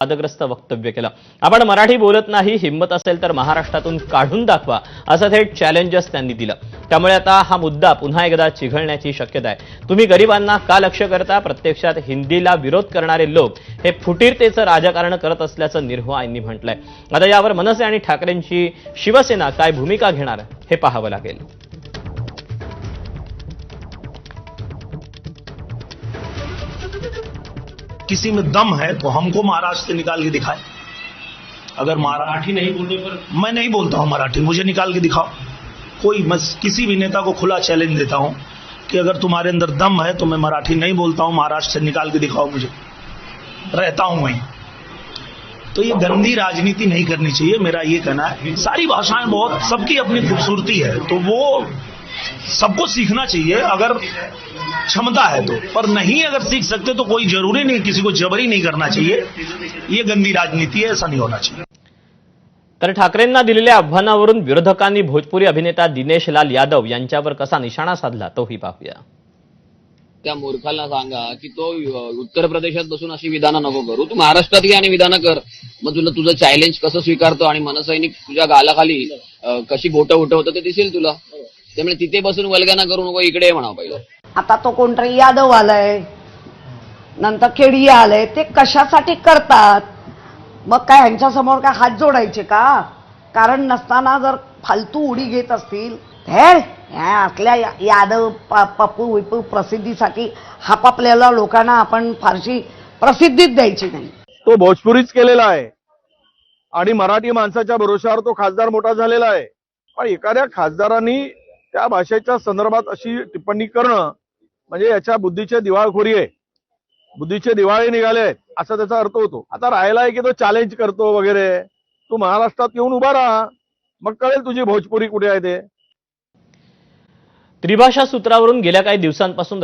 वादग्रस्त वक्तव्य केलं. आपण मराठी बोलत नाही हिंमत असेल तर महाराष्ट्रातून काढून दाखवा असं थेट चॅलेंजच त्यांनी दिलं. त्यामुळे आता हा मुद्दा पुन्हा एकदा चिघळण्याची शक्यता आहे. तुम्ही गरिबांना का लक्ष करता? प्रत्यक्षात हिंदीला विरोध करणारे लोक हे फुटीरतेचं राजकारण करत असल्याचं निर्भवा यांनी म्हटलंय. आता यावर मनसे आणि ठाकरेंची शिवसेना काय भूमिका घेणार हे पाहावं लागेल. किसी में दम है तो हमको महाराष्ट्र से निकाल के दिखाए। अगर मराठी नहीं बोलने पर मैं नहीं बोलता हूँ मराठी मुझे निकाल के दिखाओ। कोई मैं किसी भी नेता को खुला चैलेंज देता हूँ कि अगर तुम्हारे अंदर दम है तो मैं मराठी नहीं बोलता हूँ महाराष्ट्र से निकाल के दिखाओ मुझे। रहता हूँ वहीं तो ये गंदी राजनीति नहीं करनी चाहिए मेरा ये कहना है। सारी भाषाएँ बहुत सबकी अपनी खूबसूरती है तो वो सबको सीखना चाहिए। अगर क्षमता है तो। पर नहीं अगर सीख सकते तो कोई जरूरी नहीं किसी को जबरी नहीं करना चाहिए। ये गंदी राजनीति है ऐसा नहीं होना चाहिए। तर ठाकरेंना दिलेल्या आव्हानावरून विरोधकांनी भोजपुरी अभिनेता दिनेश लाल यादव यांच्यावर कसा निशाणा साधला तोही पाहूया. त्या मूर्खाला सांगा की तो उत्तर प्रदेशात बसून अशी विधानं नको करू. तू महाराष्ट्रात घे आणि विधानं कर. मग तुला तुझं चॅलेंज कसं स्वीकारतो आणि मनसैनिक तुझ्या गालाखाली अ, कशी बोटं उठवतं ते दिसेल तुला. त्यामुळे तिथे बसून वल्गाना करू नको इकडे ये म्हणावं पहिलं. आता तो कोणतरी यादव आलाय. नंतर केडी आलंय. ते कशासाठी करतात? मग काय ह्यांच्या समोर काय हात जोडायचे का? कारण नसताना जर फालतू उडी घेत असतील हे ह्या असल्या यादव पप्पू विपू प्रसिद्धीसाठी हापापल्याला लोकांना आपण फारशी प्रसिद्धीच द्यायची नाही. तो भोजपुरीच केलेला आहे. आणि मराठी माणसाच्या भरोशावर तो खासदार मोठा झालेला आहे. पण एखाद्या खासदारांनी त्या भाषेच्या संदर्भात अशी टिप्पणी करणं म्हणजे याच्या बुद्धीचे दिवाळखोरी आहे. बुद्धीचे दिवाळे निघाले असा त्याचा अर्थ होतो. आता राहिला आहे की तो चॅलेंज करतो वगैरे. तू महाराष्ट्रात येऊन उभा राहा. मग कळेल तुझी भोजपुरी कुठे आहे ते. त्रिभाषा सूत्रावरून गेल्या काही दिवसांपासून